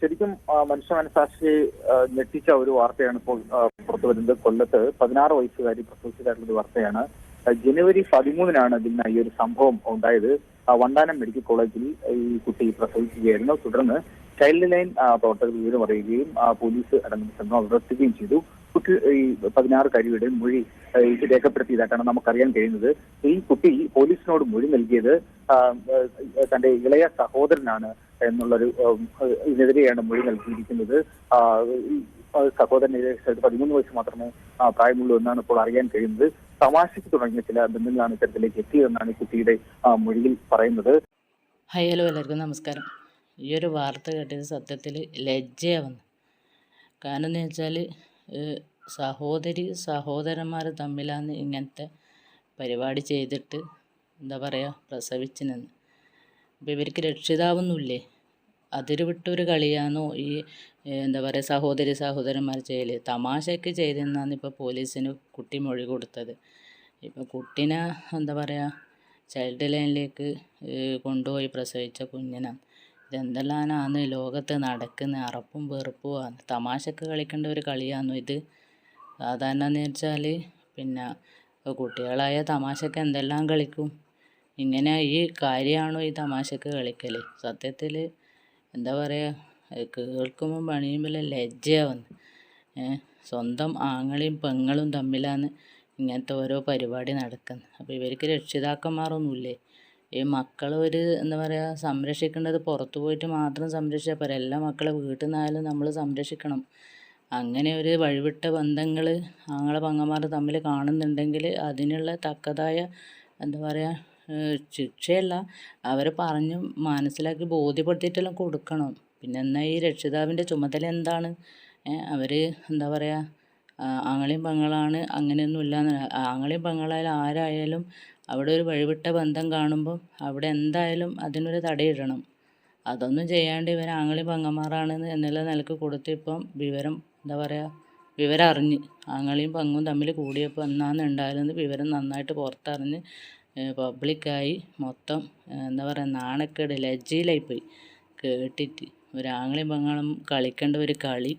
ശരിക്കും മനുഷ്യ മനസാക്ഷി ഞെട്ടിച്ച ഒരു വാർത്തയാണ് ഇപ്പോൾ പുറത്തു വരുന്നത്. കൊല്ലത്ത് പതിനാറ് വയസ്സുകാരി പ്രസവിച്ചതായിട്ടുള്ള ഒരു വാർത്തയാണ്. ജനുവരി പതിമൂന്നിനാണ് ഇതിന് ഈ ഒരു സംഭവം ഉണ്ടായത്. വണ്ടാനം മെഡിക്കൽ കോളേജിൽ ഈ കുട്ടി പ്രസവിക്കുകയായിരുന്നു. തുടർന്ന് ചൈൽഡ് ലൈൻ പ്രവർത്തകർ വിവരം അറിയുകയും പോലീസ് അടങ്ങുന്ന സംഘം അവർ എത്തുകയും ചെയ്തു. കുട്ടി ഈ പതിനാറ് കരിയുടെ മൊഴി രേഖപ്പെടുത്തിയതായിട്ടാണ് നമുക്കറിയാൻ കഴിയുന്നത്. ഈ കുട്ടി പോലീസിനോട് മൊഴി നൽകിയത് തന്റെ ഇളയ സഹോദരനാണ് എന്നുള്ളൊരു ഇതിനെതിരെയാണ് മൊഴി നൽകിയിരിക്കുന്നത്. സഹോദരനെതിരെ പതിമൂന്ന് വയസ്സ് മാത്രമേ പ്രായമുള്ളൂ എന്നാണ് ഇപ്പോൾ അറിയാൻ കഴിയുന്നത്. തമാശയ്ക്ക് തുടങ്ങിയ ചില ബന്ധങ്ങളാണ് ഇത്തരത്തിലേക്ക് എത്തിയതെന്നാണ് കുട്ടിയുടെ മൊഴിയിൽ പറയുന്നത്. ഹലോ എല്ലാവർക്കും നമസ്കാരം. ഈ ഒരു വാർത്ത കേട്ടത് സത്യത്തിൽ ലജ്ജയാവുന്നു കാരണം എന്ന് വെച്ചാൽ സഹോദരി സഹോദരന്മാർ തമ്മിലാണ് ഇങ്ങനത്തെ പരിപാടി ചെയ്തിട്ട് എന്താ പറയുക പ്രസവിച്ച് നിന്ന് അപ്പോൾ ഇവർക്ക് രക്ഷിതാവൊന്നുമില്ലേ അതിര് വിട്ടൊരു കളിയാണോ ഈ എന്താ പറയുക സഹോദരി സഹോദരന്മാർ ചെയ്യൽ തമാശയ്ക്ക് ചെയ്തെന്നാണ് ഇപ്പോൾ പോലീസിന് കുട്ടി മൊഴി കൊടുത്തത്. ഇപ്പോൾ കുട്ടീനെ എന്താ പറയുക ചൈൽഡ് ലൈനിലേക്ക് കൊണ്ടുപോയി പ്രസവിച്ച കുഞ്ഞിനാണ്. ഇതെന്തെല്ലാമാണ് ലോകത്ത് നടക്കുന്ന അറപ്പും വെറുപ്പും തമാശക്ക് കളിക്കേണ്ട ഒരു കളിയാന്നു ഇത്. സാധാരണ എന്ന് വെച്ചാൽ പിന്നെ കുട്ടികളായ തമാശക്ക് എന്തെല്ലാം കളിക്കും? ഇങ്ങനെ ഈ കാര്യമാണോ ഈ തമാശക്ക് കളിക്കൽ സത്യത്തിൽ എന്താ പറയുക കേൾക്കുമ്പോൾ പണിയുമ്പോൾ ലജ്ജയാവുന്നു സ്വന്തം ആങ്ങളെയും പെങ്ങളും തമ്മിലാണ് ഇങ്ങനത്തെ ഓരോ പരിപാടി നടക്കുന്നത് അപ്പോൾ ഇവർക്ക് രക്ഷിതാക്കന്മാരൊന്നുമില്ലേ ഈ മക്കൾ ഒരു എന്താ പറയുക സംരക്ഷിക്കേണ്ടത് പുറത്ത് പോയിട്ട് മാത്രം സംരക്ഷിച്ചാൽ പോരാ. എല്ലാ മക്കളെ വീട്ടിൽ നിന്നായാലും നമ്മൾ സംരക്ഷിക്കണം. അങ്ങനെ ഒരു വഴിവിട്ട ബന്ധങ്ങൾ ആങ്ങളെ പങ്ങന്മാർ തമ്മിൽ കാണുന്നുണ്ടെങ്കിൽ അതിനുള്ള തക്കതായ എന്താ പറയുക ശിക്ഷയല്ല. അവരെ പറഞ്ഞ് മനസ്സിലാക്കി ബോധ്യപ്പെടുത്തിയിട്ടെല്ലാം കൊടുക്കണം. പിന്നെ എന്നാൽ ഈ രക്ഷിതാവിന്റെ ചുമതല എന്താണ്? അവർ എന്താ പറയുക ആങ്ങളെയും പെങ്ങളാണ് അങ്ങനെയൊന്നും ഇല്ല ആങ്ങളെയും പെങ്ങളായാലും ആരായാലും അവിടെ ഒരു വഴിവിട്ട ബന്ധം കാണുമ്പോൾ അവിടെ എന്തായാലും അതിനൊരു തടയിടണം. അതൊന്നും ചെയ്യാണ്ട് ഇവർ ആങ്ങളി പെങ്ങന്മാരാണെന്ന് എന്നുള്ള നിലയ്ക്ക് കൊടുത്തിപ്പം വിവരം എന്താ പറയുക വിവരം അറിഞ്ഞ് ആങ്ങളിയും പങ്ങും തമ്മിൽ കൂടിയപ്പോൾ എന്നാന്ന് ഉണ്ടായിരുന്നത് വിവരം നന്നായിട്ട് പുറത്തറിഞ്ഞ് പബ്ലിക്കായി മൊത്തം എന്താ പറയുക നാണക്കേട് ലജ്ജയിലായിപ്പോയി. കേട്ടിട്ട് ഒരു പങ്ങളും പെങ്ങളും കളിക്കേണ്ട ഒരു കളി.